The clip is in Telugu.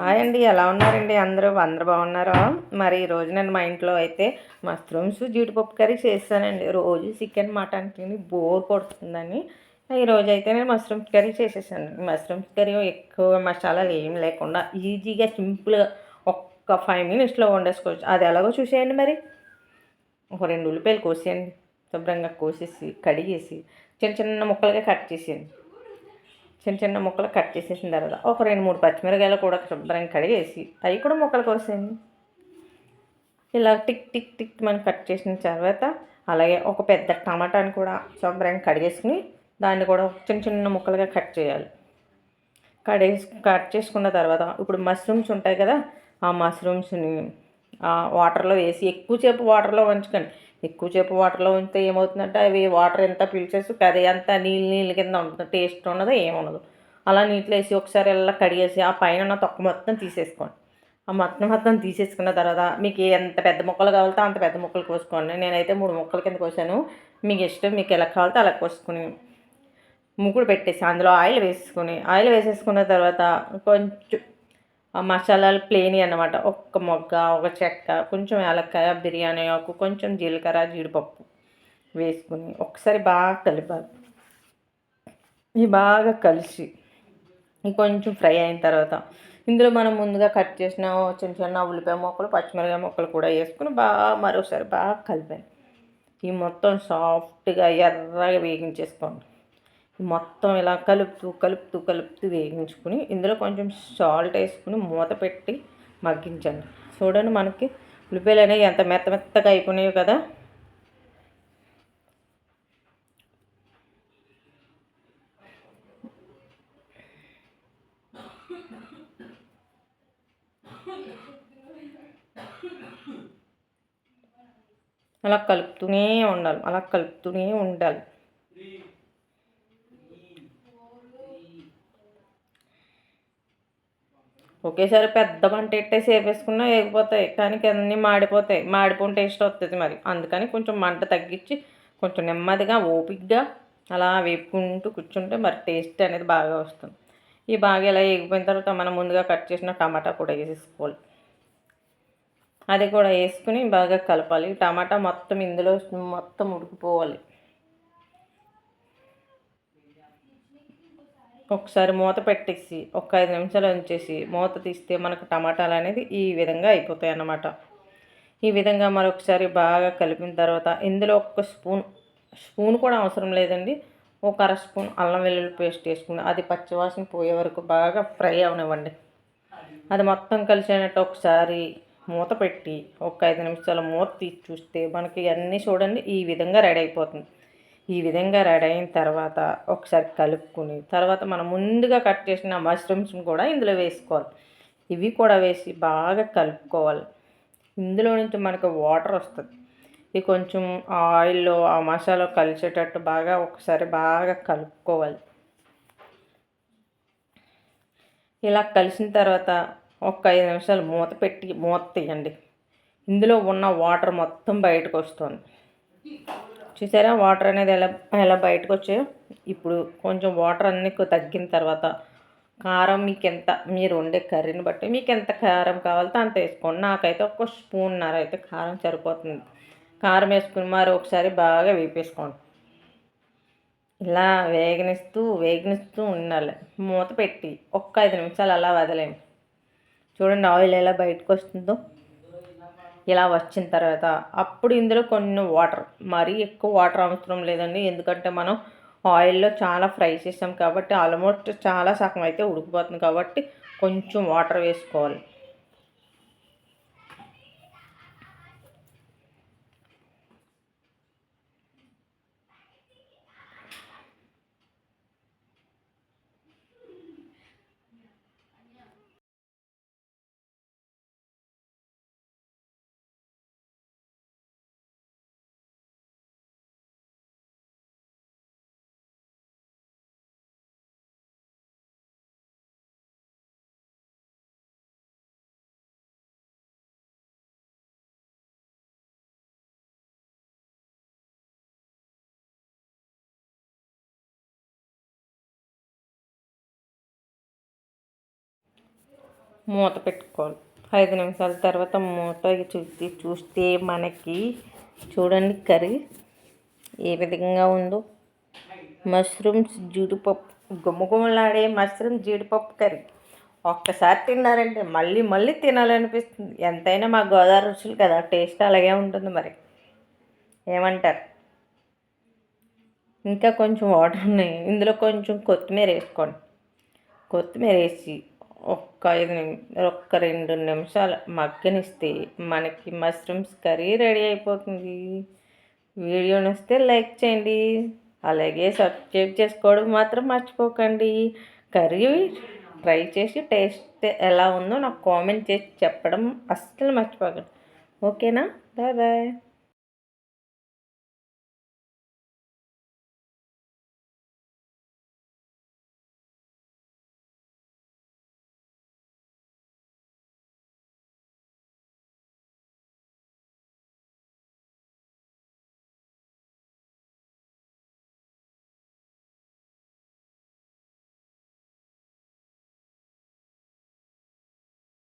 హాయ్ అండి ఎలా ఉన్నారండి అందరూ? అందరూ బాగున్నారా? మరి ఈరోజు నేను మా ఇంట్లో అయితే మష్రూమ్స్ జీడిపప్పు కర్రీ చేస్తానండి. రోజు చికెన్ మటన్ తిని బోర్ కొడుతుందని. ఈరోజు అయితే నేను మష్రూమ్స్ కర్రీ చేసేసాను మష్రూమ్స్ కర్రీ ఎక్కువ మసాలాలు ఏం లేకుండా ఈజీగా సింపుల్గా ఒక్క ఫైవ్ మినిట్స్లో వండేసుకోవచ్చు. అది ఎలాగో చూసేయండి మరి. ఒక రెండు ఉల్లిపాయలు కోసేయండి. శుభ్రంగా కోసేసి కడిగేసి చిన్న చిన్న ముక్కలుగా కట్ చేసేయండి. చిన్న చిన్న ముక్కలు కట్ చేసేసిన తర్వాత ఒక రెండు మూడు పచ్చిమిరకాయలు కూడా శుభ్రంగా కడిగేసి అవి కూడా ముక్కలు కోసేయండి. ఇలా టిక్ టిక్ టిక్ మనం కట్ చేసిన తర్వాత అలాగే ఒక పెద్ద టమాటాని కూడా శుభ్రంగా కడిగేసుకుని దాన్ని కూడా చిన్న చిన్న ముక్కలుగా కట్ చేయాలి. కడేసి కట్ చేసుకున్న తర్వాత ఇప్పుడు మష్రూమ్స్ ఉంటాయి కదా ఆ మష్రూమ్స్ని వాటర్లో వేసి ఎక్కువసేపు వాటర్లో ఉంచకండి ఎక్కువసేపు వాటర్లో ఉంచితే ఏమవుతుందంటే అవి వాటర్ ఎంత పీల్చేసి కర్రీ అంతా నీళ్ళు నీళ్ళ కింద ఉంటుంది టేస్ట్ ఉండదు. ఏముండదు అలా నీటిలో వేసి ఒకసారి ఇలా కడిగేసి ఆ పైన ఉన్న తొక్క మొత్తం తీసేసుకోండి. ఆ మొత్తం మొత్తం తీసేసుకున్న తర్వాత మీకు ఎంత పెద్ద ముక్కలు కావాలితే అంత పెద్ద ముక్కలు కోసుకోండి. నేనైతే మూడు ముక్కల కింద కోసాను. మీకు ఇష్టం మీకు ఎలా కావాలితే అలా కోసుకుని ముగ్గుడు పెట్టేసి అందులో ఆయిల్ వేసుకుని ఆయిల్ వేసేసుకున్న తర్వాత కొంచెం మసాలాలు ప్లేని అనమాట ఒక్క మొగ్గ ఒక చెక్క కొంచెం ఏలక్కాయ బిర్యానీ ఆకు కొంచెం జీలకర్ర జీడిపప్పు వేసుకుని ఒకసారి బాగా కలిపాలి. ఇవి బాగా కలిసి కొంచెం ఫ్రై అయిన తర్వాత ఇందులో మనం ముందుగా కట్ చేసిన చిన్న చిన్న ఉల్లిపాయ మొక్కలు పచ్చిమిరపకాయ మొక్కలు కూడా వేసుకుని బాగా మరోసారి బాగా కలిపాను ఈ మొత్తం సాఫ్ట్గా ఎర్రగా వేగించేసుకోండి. మొత్తం ఇలా కలుపుతూ కలుపుతూ కలుపుతూ వేయించుకుని ఇందులో కొంచెం సాల్ట్ వేసుకుని మూత పెట్టి మగ్గించండి. చూడండి మనకి ఉల్లిపాయలు అనేవి ఎంత మెత్త మెత్తగా అయిపోయినాయో కదా. అలా కలుపుతూనే ఉండాలి అలా కలుపుతూనే ఉండాలి. ఒకేసారి పెద్ద పంట ఎట్టేసి వేపేసుకున్నా వేగిపోతాయి కానీ అన్నీ మాడిపోతాయి. మాడిపోయిన టేస్ట్ వస్తుంది మరి. అందుకని కొంచెం మంట తగ్గించి కొంచెం నెమ్మదిగా ఓపిక్గా అలా వేపుకుంటూ కూర్చుంటే మరి టేస్ట్ అనేది బాగా వస్తుంది. ఈ బాగా ఇలా ఎగిపోయిన తర్వాత మనం ముందుగా కట్ చేసిన టమాటా కూడా వేసేసుకోవాలి. అది కూడా వేసుకుని బాగా కలపాలి. టమాటా మొత్తం ఇందులో మొత్తం ఉడికిపోవాలి. ఒకసారి మూత పెట్టేసి ఒక ఐదు నిమిషాలు ఉంచేసి మూత తీస్తే మనకు టమాటాలు అనేది ఈ విధంగా అయిపోతాయి అన్నమాట. ఈ విధంగా మరొకసారి బాగా కలిపిన తర్వాత ఇందులో ఒక స్పూన్ స్పూన్ కూడా అవసరం లేదండి. ఒక అర స్పూన్ అల్లం వెల్లుల్లి పేస్ట్ వేసుకుని అది పచ్చివాసన పోయే వరకు బాగా ఫ్రై అవనివ్వండి. అది మొత్తం కలిసినట్టు ఒకసారి మూత పెట్టి ఒక ఐదు నిమిషాలు మూత తీసి చూస్తే మనకి అన్నీ చూడండి ఈ విధంగా రెడీ అయిపోతుంది. ఈ విధంగా రెడీ అయిన తర్వాత ఒకసారి కలుపుకుని తర్వాత మనం ముందుగా కట్ చేసిన మష్రూమ్స్ని కూడా ఇందులో వేసుకోవాలి. ఇవి కూడా వేసి బాగా కలుపుకోవాలి. ఇందులో నుంచి మనకు వాటర్ వస్తుంది. ఇది కొంచెం ఆయిల్లో ఆ మసాలా కలిసేటట్టు బాగా ఒకసారి బాగా కలుపుకోవాలి. ఇలా కలిసిన తర్వాత ఒక ఐదు నిమిషాలు మూత పెట్టి మూత తీయండి. ఇందులో ఉన్న వాటర్ మొత్తం బయటకు వస్తుంది. చూసారా? వాటర్ అనేది ఎలా ఎలా బయటకు వచ్చాయో? ఇప్పుడు కొంచెం వాటర్ అన్ని తగ్గిన తర్వాత కారం మీకు ఎంత మీరు వండే కర్రీని బట్టి మీకు ఎంత కారం కావాలో అంత వేసుకోండి. నాకైతే ఒక స్పూన్నర అయితే కారం సరిపోతుంది. కారం వేసుకుని మరి ఒకసారి బాగా వేపేసుకోండి. ఇలా వేగనిస్తూ వేగనిస్తూ ఉండాలి. మూత పెట్టి ఒక్క ఐదు నిమిషాలు అలా వదలేము చూడండి ఆయిల్ ఎలా బయటకు వస్తుందో. ఇలా వచ్చిన తర్వాత అప్పుడు ఇందులో కొన్ని వాటర్ మరీ ఎక్కువ వాటర్ అవసరం లేదండి. ఎందుకంటే మనం ఆయిల్లో చాలా ఫ్రై చేసాం కాబట్టి ఆల్మోస్ట్ చాలా సగం అయితే ఉడికిపోతుంది కాబట్టి కొంచెం వాటర్ వేసుకోవాలి. మూత పెట్టుకోవాలి. ఐదు నిమిషాల తర్వాత మూత చూసి చూస్తే మనకి చూడండి కర్రీ ఏ విధంగా ఉందో. మష్రూమ్స్ జీడిపప్పు గుమ్మగుమ్మలాడే మష్రూమ్ జీడిపప్పు కర్రీ. ఒక్కసారి తిన్నారంటే మళ్ళీ మళ్ళీ తినాలనిపిస్తుంది. ఎంతైనా మా గోదావరి రుచులు కదా టేస్ట్ అలాగే ఉంటుంది మరి. ఏమంటారు? ఇంకా కొంచెం వాటర్ ఉన్నాయి. ఇందులో కొంచెం కొత్తిమీర వేసుకోండి. కొత్తిమీర వేసి ఒక్క ఐదు ఒక్క రెండు నిమిషాలు మగ్గనిస్తే మనకి మష్రూమ్స్ కర్రీ రెడీ అయిపోతుంది. వీడియో నచ్చితే లైక్ చేయండి. అలాగే సబ్స్క్రైబ్ చేసుకోవడం మాత్రం మర్చిపోకండి. కర్రీ ట్రై చేసి టేస్ట్ ఎలా ఉందో నాకు కామెంట్ చేసి చెప్పడం అస్సలు మర్చిపోకండి. ఓకేనా? Bye bye.